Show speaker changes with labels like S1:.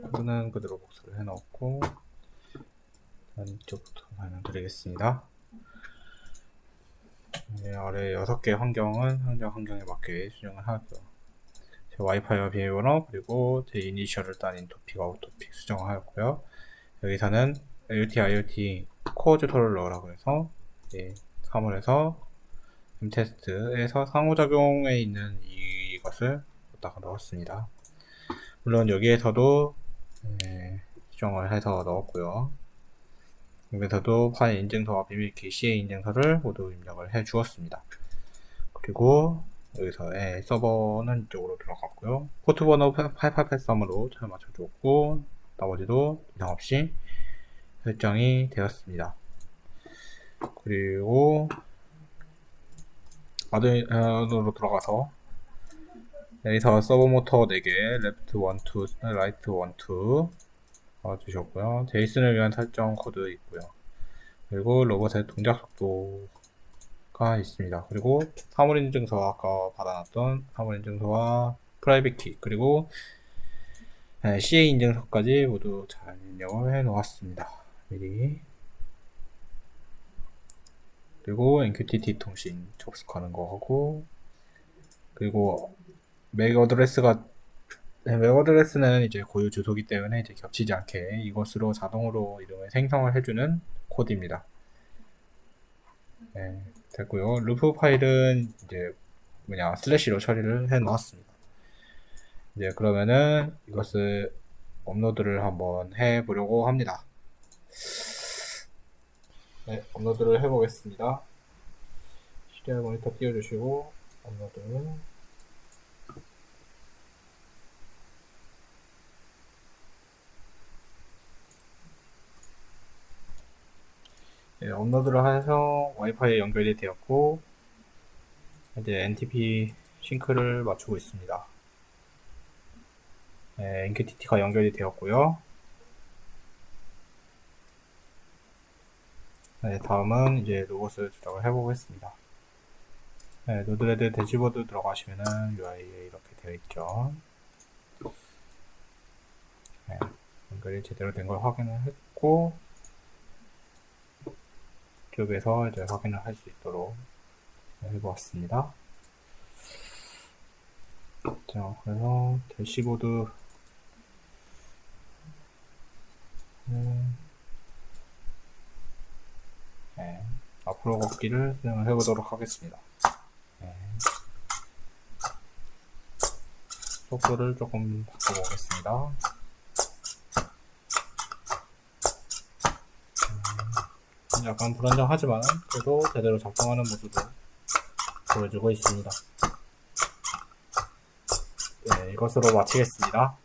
S1: 코드는 그대로 복사를 해놓고 이쪽부터 설명드리겠습니다. 네, 아래 6개 환경은 현장 환경에 맞게 수정을 하고요. 제 와이파이와 비밀번호 그리고 제 이니셜을 따인 토픽, 아웃토픽 수정을 하였고요. 여기서는 IoT, IoT 코어 주소를 넣으라고 해서 예, 사물에서 임테스트에서 상호작용에 있는 이것을 갖다가 넣었습니다. 물론 여기에서도 예, 수정을 해서 넣었고요. 여기서도 파일 인증서와 비밀키 CA 인증서를 모두 입력을 해 주었습니다. 그리고 여기서 예, 서버는 이쪽으로 들어갔고요. 포트 번호 8883으로 잘 맞춰줬고 나머지도 이상 없이 설정이 되었습니다. 그리고 아두이노로 들어가서 여기서 서버 모터 4개, 레프트 1, 2, 라이트 1, 2 넣어 주셨고요. 제이슨을 위한 설정 코드 있고요. 그리고 로봇의 동작 속도가 있습니다. 그리고 사물 인증서 아까 받아놨던 사물 인증서와 프라이빗 키 그리고 네, CA 인증서까지 모두 잘 입력을 해 놓았습니다. 미리 그리고 MQTT 통신 접속하는 거 하고 그리고 맥 어드레스가 네, 맥 어드레스는 이제 고유 주소기 때문에 이제 겹치지 않게 이것으로 자동으로 이름을 생성을 해주는 코드입니다. 네, 됐고요. 루프 파일은 이제 뭐냐 슬래시로 처리를 해 놓았습니다. 이제 그러면은 이것을 업로드를 한번 해 보려고 합니다. 네, 업로드를 해 보겠습니다. 시리얼 모니터 띄워주시고 업로드 네, 업로드를 해서 와이파이에 연결이 되었고 이제 NTP 싱크를 맞추고 있습니다. 네, MQTT가 연결이 되었고요. 네, 다음은 이제 로봇을 조작을 해보겠습니다. 네, 노드레드 대시보드 들어가시면은 UI에 이렇게 되어 있죠. 네, 연결이 제대로 된 걸 확인을 했고, 이쪽에서 이제 확인을 할 수 있도록 해보았습니다. 자, 그래서 대시보드 음, 네, 앞으로 걷기를 진행을 해보도록 하겠습니다. 네. 속도를 조금 바꿔보겠습니다. 약간 불안정하지만 그래도 제대로 작동하는 모습을 보여주고 있습니다. 네, 이것으로 마치겠습니다.